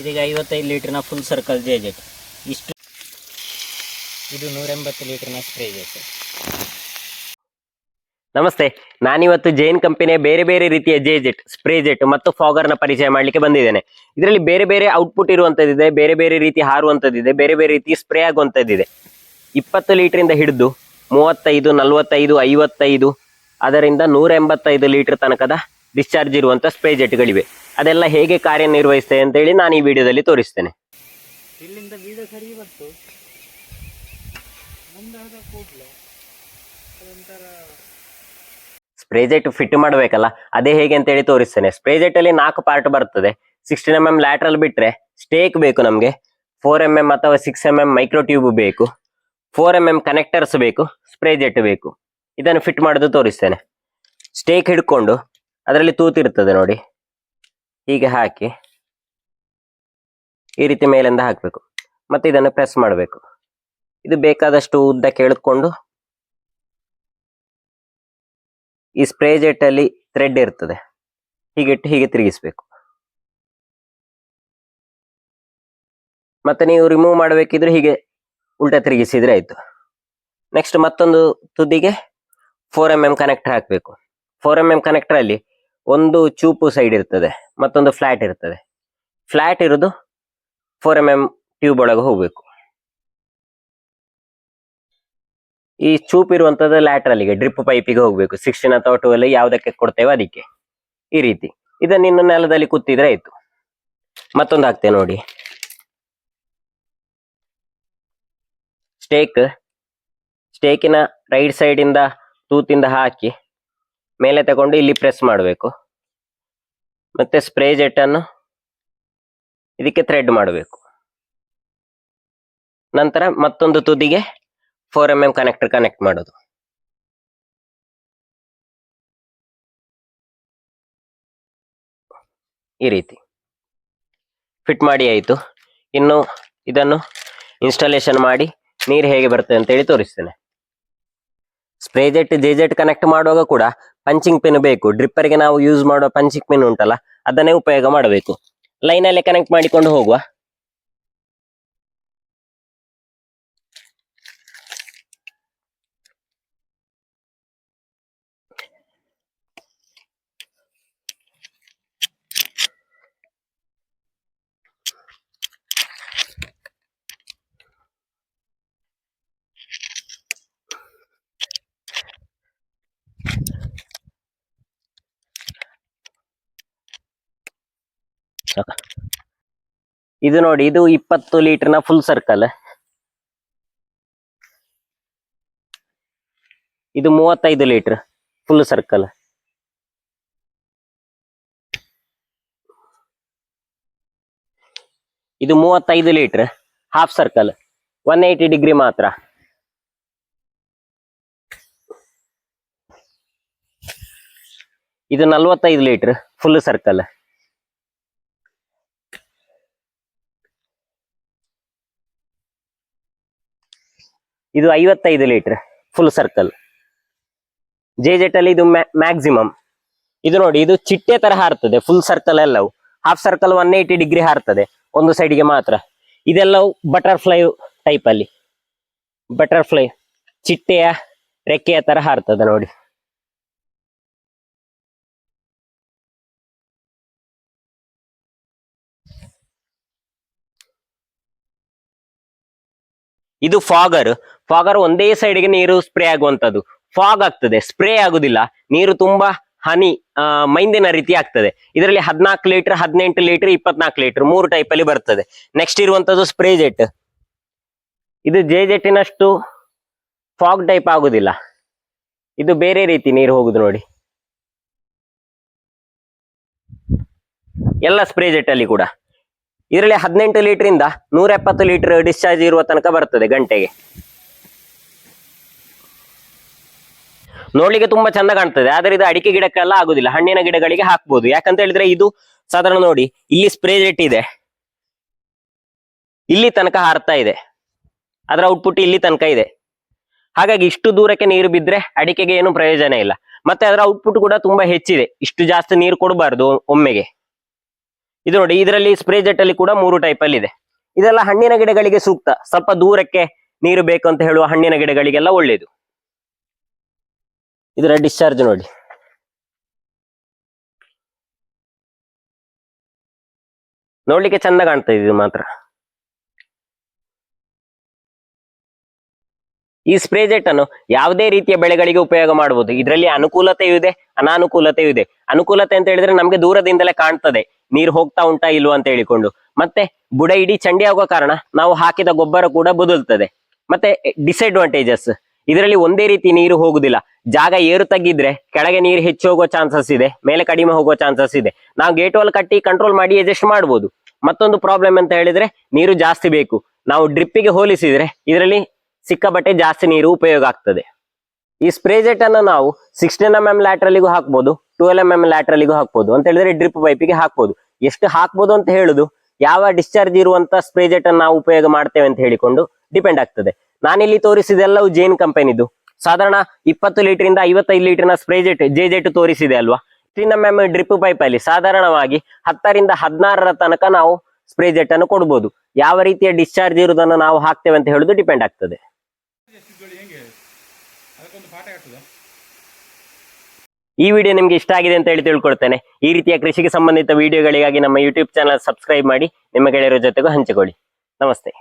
ಇದೀಗ ಐವತ್ತೈದು ಲೀಟ್ರ್ನ ಫುಲ್ ಸರ್ಕಲ್ ಜೆ ಜೆಟ್ ಇಷ್ಟು ಇದು ನೂರೆಂಬತ್ತು ಲೀಟ್ರ್ನ ಸ್ಪ್ರೇ ಜೆಟ್ ನಮಸ್ತೆ. ನಾನಿವತ್ತು ಜೈನ್ ಕಂಪನಿಯ ಬೇರೆ ಬೇರೆ ರೀತಿಯ ಜೆ ಜೆಟ್ ಸ್ಪ್ರೇ ಜೆಟ್ ಮತ್ತು ಫಾಗರ್ನ ಪರಿಚಯ ಮಾಡಲಿಕ್ಕೆ ಬಂದಿದ್ದೇನೆ. ಇದರಲ್ಲಿ ಬೇರೆ ಬೇರೆ ಔಟ್ಪುಟ್ ಇರುವಂತದ್ದಿದೆ, ಬೇರೆ ಬೇರೆ ರೀತಿ ಹಾರುವಂತದ್ದಿದೆ, ಬೇರೆ ಬೇರೆ ರೀತಿ ಸ್ಪ್ರೇ ಆಗುವಂತದ್ದಿದೆ. ಇಪ್ಪತ್ತು ಲೀಟರ್ ಹಿಡಿದು ಮೂವತ್ತೈದು, ನಲವತ್ತೈದು, ಐವತ್ತೈದು, ಅದರಿಂದ ನೂರ ಎಂಬತ್ತೈದು ಲೀಟರ್ ತನಕದ ಡಿಸ್ಚಾರ್ಜ್ ಇರುವಂತ ಸ್ಪ್ರೇ ಜೆಟ್ಗಳಿವೆ ಅದೆಲ್ಲ ಹೇಗೆ ಕಾರ್ಯನಿರ್ವಹಿಸ್ತೆ ಅಂತ ಹೇಳಿ ನಾನು ಈ ವಿಡಿಯೋದಲ್ಲಿ ತೋರಿಸ್ತೇನೆ. ಇಲ್ಲಿಂದ ಬೀಜ ಸರಿ ಬಂತು. ಮುಂದಾದ ಕೂಡಲೇ ನಂತರ ಸ್ಪ್ರೇ ಜೆಟ್ ಫಿಟ್ ಮಾಡಬೇಕಲ್ಲ ಅದೇ ಹೇಗೆ ಅಂತ ಹೇಳಿ ತೋರಿಸ್ತೇನೆ. ಸ್ಪ್ರೇ ಜೆಟ್ ಅಲ್ಲಿ ನಾಲ್ಕು ಪಾರ್ಟ್ ಬರ್ತದೆ. ಸಿಕ್ಸ್ಟೀನ್ ಎಂ ಎಂ ಲ್ಯಾಟ್ರಲ್ ಬಿಟ್ರೆ ಸ್ಟೇಕ್ ಬೇಕು ನಮಗೆ. ಫೋರ್ ಎಂ ಎಂ ಅಥವಾ six M M micro tube ಬೇಕು. ಫೋರ್ ಎಂ ಎಂ ಕನೆಕ್ಟರ್ಸ್ ಬೇಕು ಸ್ಪ್ರೇ ಜೆಟ್ ಬೇಕು. ಇದನ್ನು ಫಿಟ್ ಮಾಡೋದು ತೋರಿಸ್ತೇನೆ. ಸ್ಟೇಕ್ ಹಿಡ್ಕೊಂಡು ಅದರಲ್ಲಿ ತೂತಿರ್ತದೆ ನೋಡಿ. ಹೀಗೆ ಹಾಕಿ ಈ ರೀತಿ ಮೇಲಿಂದ ಹಾಕಬೇಕು. ಮತ್ತೆ ಇದನ್ನು ಪ್ರೆಸ್ ಮಾಡಬೇಕು. ಇದು ಬೇಕಾದಷ್ಟು ಉದ್ದ ಕೇಳಿಕೊಂಡು ಈ ಸ್ಪ್ರೇ ಜೆಟ್ ಅಲ್ಲಿ ಥ್ರೆಡ್ ಇರ್ತದೆ. ಹೀಗಿಟ್ಟು ಹೀಗೆ ತಿರುಗಿಸ್ಬೇಕು. ಮತ್ತೆ ನೀವು ರಿಮೂವ್ ಮಾಡಬೇಕಿದ್ರೆ ಹೀಗೆ ಉಲ್ಟಾ ತಿರುಗಿಸಿದ್ರೆ ಆಯ್ತು. ನೆಕ್ಸ್ಟ್ ಮತ್ತೊಂದು ತುದಿಗೆ ಫೋರ್ ಎಂ ಎಂ ಕನೆಕ್ಟರ್ ಹಾಕಬೇಕು. ಫೋರ್ ಎಂ ಎಂ ಕನೆಕ್ಟರ್ ಅಲ್ಲಿ ಒಂದು ಚೂಪು ಸೈಡ್ ಇರ್ತದೆ, ಮತ್ತೊಂದು ಫ್ಲಾಟ್ ಇರ್ತದೆ. ಫ್ಲಾಟ್ ಇರೋದು ಫೋರ್ ಎಂ ಎಂ ಟ್ಯೂಬ್ ಒಳಗೆ ಹೋಗ್ಬೇಕು. ಈ ಚೂಪ್ ಇರುವಂತದ್ದು ಲ್ಯಾಟ್ರಲ್ಲಿಗೆ ಡ್ರಿಪ್ ಪೈಪಿಗೆ ಹೋಗ್ಬೇಕು. ಸಿಕ್ಸ್ಟೀನ್ ಅಥವಾ ಟುವೆಲ್ ಯಾವ್ದಕ್ಕೆ ಕೊಡ್ತೇವೆ ಅದಕ್ಕೆ. ಈ ರೀತಿ. ಇದನ್ನ ಇನ್ನು ನೆಲದಲ್ಲಿ ಕುತ್ತಿದ್ರೆ ಆಯ್ತು. ಮತ್ತೊಂದು ಹಾಕ್ತೇವೆ ನೋಡಿ. ಸ್ಟೇಕ್ ಸ್ಟೇಕಿನ ರೈಟ್ ಸೈಡ್ ಇಂದ ತೂತಿಂದ ಹಾಕಿ ಮೇಲೆ ತಗೊಂಡು ಇಲ್ಲಿ ಪ್ರೆಸ್ ಮಾಡಬೇಕು. ಮತ್ತೆ ಸ್ಪ್ರೇ ಜೆಟ್ಟನ್ನು ಇದಕ್ಕೆ ಥ್ರೆಡ್ ಮಾಡಬೇಕು. ನಂತರ ಮತ್ತೊಂದು ತುದಿಗೆ four M M connector connect ಮಾಡೋದು. ಈ ರೀತಿ. ಫಿಟ್ ಮಾಡಿ ಆಯಿತು. ಇನ್ನು ಇದನ್ನು ಇನ್ಸ್ಟಾಲೇಷನ್ ಮಾಡಿ ನೀರು ಹೇಗೆ ಬರ್ತದೆ ಅಂತ ಹೇಳಿ ತೋರಿಸ್ತೇನೆ. Spray jet J jet connect ಮಾಡುವಾಗ ಕೂಡ ಪಂಚಿಂಗ್ ಪಿನ್ ಬೇಕು. ಡ್ರಿಪ್ಪರ್ಗೆ ನಾವು ಯೂಸ್ ಮಾಡೋ ಪಂಚಿಂಗ್ ಪಿನ್ ಉಂಟಲ್ಲ, ಅದನ್ನೇ ಉಪಯೋಗ ಮಾಡಬೇಕು. ಲೈನಲ್ಲೇ ಕನೆಕ್ಟ್ ಮಾಡಿಕೊಂಡು ಹೋಗುವ. ಇದು ನೋಡಿ, ಇದು ಇಪ್ಪತ್ತು ಲೀಟರ್ನ ಫುಲ್ ಸರ್ಕಲ್ ಇದು ಮೂವತ್ತೈದು ಲೀಟರ್ ಫುಲ್ ಸರ್ಕಲ್ ಇದು ಮೂವತ್ತೈದು litre half circle one eighty degree ಮಾತ್ರ. ಇದು ನಲ್ವತ್ತೈದು ಲೀಟರ್ ಫುಲ್ ಸರ್ಕಲ್ ಇದು ಐವತ್ತೈದು litre full circle J jet ಅಲ್ಲಿ ಇದು ಮ್ಯಾಕ್ಸಿಮಮ್ ಇದು ನೋಡಿ, ಇದು ಚಿಟ್ಟೆ ತರ ಹಾರ್ತದೆ ಫುಲ್ ಸರ್ಕಲ್ ಎಲ್ಲವು. Half circle one eighty degree ಹಾರ್ತದೆ, ಒಂದು ಸೈಡಿಗೆ ಮಾತ್ರ. ಇದೆಲ್ಲವೂ ಬಟರ್ಫ್ಲೈ ಟೈಪ್ ಅಲ್ಲಿ. ಬಟರ್ಫ್ಲೈ ಚಿಟ್ಟೆಯ ರೆಕ್ಕೆಯ ತರ ಹಾರ್ತದೆ ನೋಡಿ. ಇದು ಫಾಗರ್. ಫಾಗರ್ ಒಂದೇ ಸೈಡ್ಗೆ ನೀರು ಸ್ಪ್ರೇ ಆಗುವಂತದ್ದು. ಫಾಗ್ ಆಗ್ತದೆ ಸ್ಪ್ರೇ ಆಗುದಿಲ್ಲ. ನೀರು ತುಂಬಾ ಹನಿ ಮೈಂದಿನ ರೀತಿ ಆಗ್ತದೆ. ಇದರಲ್ಲಿ ಹದಿನಾಲ್ಕು ಲೀಟರ್ ಹದಿನೆಂಟು ಲೀಟರ್ ಇಪ್ಪತ್ನಾಲ್ಕು ಲೀಟರ್ ಮೂರು ಟೈಪ್ ಅಲ್ಲಿ ಬರ್ತದೆ. ನೆಕ್ಸ್ಟ್ ಇರುವಂತದ್ದು ಸ್ಪ್ರೇ ಜೆಟ್ ಇದು ಜೆ ಜೆಟ್ಟಿನಷ್ಟು ಫಾಗ್ ಟೈಪ್ ಆಗುದಿಲ್ಲ. ಇದು ಬೇರೆ ರೀತಿ ನೀರು ಹೋಗುದು ನೋಡಿ. ಎಲ್ಲ ಸ್ಪ್ರೇ ಜೆಟ್ ಅಲ್ಲಿ ಕೂಡ. ಇದರಲ್ಲಿ ಹದಿನೆಂಟು ಲೀಟರ್ ಇಂದ ನೂರ ಎಪ್ಪತ್ತು ಲೀಟರ್ ಡಿಸ್ಚಾರ್ಜ್ ಇರುವ ತನಕ ಬರ್ತದೆ ಗಂಟೆಗೆ. ನೋಡ್ಲಿಕ್ಕೆ ತುಂಬಾ ಚಂದ ಕಾಣ್ತದೆ, ಆದ್ರೆ ಇದು ಅಡಿಕೆ ಗಿಡಕ್ಕೆಲ್ಲ ಆಗುದಿಲ್ಲ, ಹಣ್ಣಿನ ಗಿಡಗಳಿಗೆ ಹಾಕ್ಬೋದು. ಯಾಕಂತ ಹೇಳಿದ್ರೆ ಇದು ಸಾಧಾರಣ ನೋಡಿ, ಇಲ್ಲಿ ಸ್ಪ್ರೇ ಜೆಟ್ ಇದೆ. ಇಲ್ಲಿ ತನಕ ಹಾರ್ತಾ ಇದೆ. ಅದರ ಔಟ್ಪುಟ್ ಇಲ್ಲಿ ತನಕ ಇದೆ. ಹಾಗಾಗಿ ಇಷ್ಟು ದೂರಕ್ಕೆ ನೀರು ಬಿದ್ರೆ ಅಡಿಕೆಗೆ ಏನು ಪ್ರಯೋಜನ ಇಲ್ಲ. ಮತ್ತೆ ಅದರ ಔಟ್ಪುಟ್ ಕೂಡ ತುಂಬಾ ಹೆಚ್ಚಿದೆ. ಇಷ್ಟು ಜಾಸ್ತಿ ನೀರು ಕೊಡಬಾರ್ದು ಒಮ್ಮೆಗೆ. ಇದು ನೋಡಿ, ಇದರಲ್ಲಿ ಸ್ಪ್ರೇ ಜೆಟ್ ಅಲ್ಲಿ ಕೂಡ ಮೂರು ಟೈಪ್ ಅಲ್ಲಿ ಇದೆ. ಇದೆಲ್ಲ ಹಣ್ಣಿನ ಗಿಡಗಳಿಗೆ ಸೂಕ್ತ. ಸ್ವಲ್ಪ ದೂರಕ್ಕೆ ನೀರು ಬೇಕು ಅಂತ ಹೇಳುವ ಹಣ್ಣಿನ ಗಿಡಗಳಿಗೆಲ್ಲ ಒಳ್ಳೇದು ಇದರ ಡಿಸ್ಚಾರ್ಜ್ ನೋಡಿ. ನೋಡ್ಲಿಕ್ಕೆ ಚಂದ ಕಾಣ್ತಾ ಇದೆ ಇದು ಮಾತ್ರ. ಈ ಸ್ಪ್ರೇ ಜೆಟ್ ಅನ್ನು ಯಾವುದೇ ರೀತಿಯ ಬೆಳೆಗಳಿಗೆ ಉಪಯೋಗ ಮಾಡಬಹುದು. ಇದರಲ್ಲಿ ಅನುಕೂಲತೆಯೂ ಇದೆ, ಅನಾನುಕೂಲತೆಯೂ ಇದೆ. ಅನುಕೂಲತೆ ಅಂತ ಹೇಳಿದ್ರೆ ನಮಗೆ ದೂರದಿಂದಲೇ ಕಾಣ್ತದೆ, ನೀರು ಹೋಗ್ತಾ ಉಂಟಾ ಇಲ್ವಾ ಅಂತ ಹೇಳಿಕೊಂಡು. ಮತ್ತೆ ಬುಡ ಇಡೀ ಚಂಡಿ ಆಗುವ ಕಾರಣ ನಾವು ಹಾಕಿದ ಗೊಬ್ಬರ ಕೂಡ ಬದಲ್ತದೆ. ಮತ್ತೆ ಡಿಸ್ಅಡ್ವಾಂಟೇಜಸ್ ಇದರಲ್ಲಿ ಒಂದೇ ರೀತಿ ನೀರು ಹೋಗುದಿಲ್ಲ. ಜಾಗ ಏರು ತಗ್ಗಿದ್ರೆ ಕೆಳಗೆ ನೀರು ಹೆಚ್ಚು ಹೋಗೋ ಚಾನ್ಸಸ್ ಇದೆ, ಮೇಲೆ ಕಡಿಮೆ ಹೋಗೋ ಚಾನ್ಸಸ್ ಇದೆ. ನಾವು ಗೇಟ್ ವಾಲ್ ಕಟ್ಟಿ ಕಂಟ್ರೋಲ್ ಮಾಡಿ ಅಡ್ಜಸ್ಟ್ ಮಾಡಬಹುದು ಮತ್ತೊಂದು ಪ್ರಾಬ್ಲಮ್ ಅಂತ ಹೇಳಿದ್ರೆ ನೀರು ಜಾಸ್ತಿ ಬೇಕು. ನಾವು ಡ್ರಿಪ್ಪಿಗೆ ಹೋಲಿಸಿದ್ರೆ ಇದರಲ್ಲಿ ಸಿಕ್ಕಾಪಟ್ಟೆ ಜಾಸ್ತಿ ನೀರು ಉಪಯೋಗ ಆಗ್ತದೆ. ಈ ಸ್ಪ್ರೇ ಜೆಟ್ ಅನ್ನು ನಾವು ಸಿಕ್ಸ್ಟೀನ್ ಎಂ ಎಂ ಲ್ಯಾಟ್ರಲ್ಲಿಗೂ ಹಾಕ್ಬೋದು ಟ್ವೆಲ್ ಎಂ ಎಂ ಲ್ಯಾಟ್ರಲಿಗೂ ಹಾಕ್ಬೋದು ಅಂತ ಹೇಳಿದ್ರೆ ಡ್ರಿಪ್ ಪೈಪಿಗೆ ಹಾಕ್ಬೋದು. ಎಷ್ಟು ಹಾಕ್ಬೋದು ಅಂತ ಹೇಳುದು, ಯಾವ ಡಿಸ್ಚಾರ್ಜ್ ಇರುವಂತ ಸ್ಪ್ರೇ ಜೆಟ್ ಅನ್ನು ನಾವು ಉಪಯೋಗ ಮಾಡ್ತೇವೆ ಅಂತ ಹೇಳಿಕೊಂಡು ಡಿಪೆಂಡ್ ಆಗ್ತದೆ. ನಾನಿಲ್ಲಿ ತೋರಿಸಿದೆಲ್ಲವೂ ಜೇನ್ ಕಂಪನಿದು. ಸಾಧಾರಣ ಇಪ್ಪತ್ತು ಲೀಟರ್ ಇಂದ ಐವತ್ತೈದು ಲೀಟರ್ನ ಸ್ಪ್ರೇ ಜೆಟ್ ಜೆ ಜೆಟ್ ತೋರಿಸಿದೆ ಅಲ್ವಾ? ಎಂ ಡ್ರಿಪ್ ಪೈಪ್ ಅಲ್ಲಿ ಸಾಧಾರಣವಾಗಿ ಹತ್ತರಿಂದ ಹದಿನಾರರ ತನಕ ನಾವು ಸ್ಪ್ರೇ ಜೆಟ್ ಅನ್ನು ಕೊಡ್ಬೋದು. ಯಾವ ರೀತಿಯ ಡಿಸ್ಚಾರ್ಜ್ ಇರುವುದನ್ನು ನಾವು ಹಾಕ್ತೇವೆ ಅಂತ ಹೇಳುದು ಡಿಪೆಂಡ್ ಆಗ್ತದೆ ಎಷ್ಟಿದ್ರಲ್ಲಿ ಹೆಂಗೆ ಅದಕ್ಕೊಂದು ಪಾಠ ಆಗ್ತದ ಈ ವಿಡಿಯೋ ನಿಮ್ಗೆ ಇಷ್ಟ ಆಗಿದೆ ಅಂತ ಹೇಳಿ ತಿಳ್ಕೊಳ್ತೇನೆ. ಈ ರೀತಿಯ ಕೃಷಿಗೆ ಸಂಬಂಧಿತ ವಿಡಿಯೋಗಳಿಗಾಗಿ ನಮ್ಮ ಯೂಟ್ಯೂಬ್ ಚಾನಲ್ ಸಬ್ಸ್ಕ್ರೈಬ್ ಮಾಡಿ, ನಿಮ್ಮ ಗೆಳೆಯರ ಜೊತೆಗೂ ಹಂಚಿಕೊಳ್ಳಿ. ನಮಸ್ತೆ.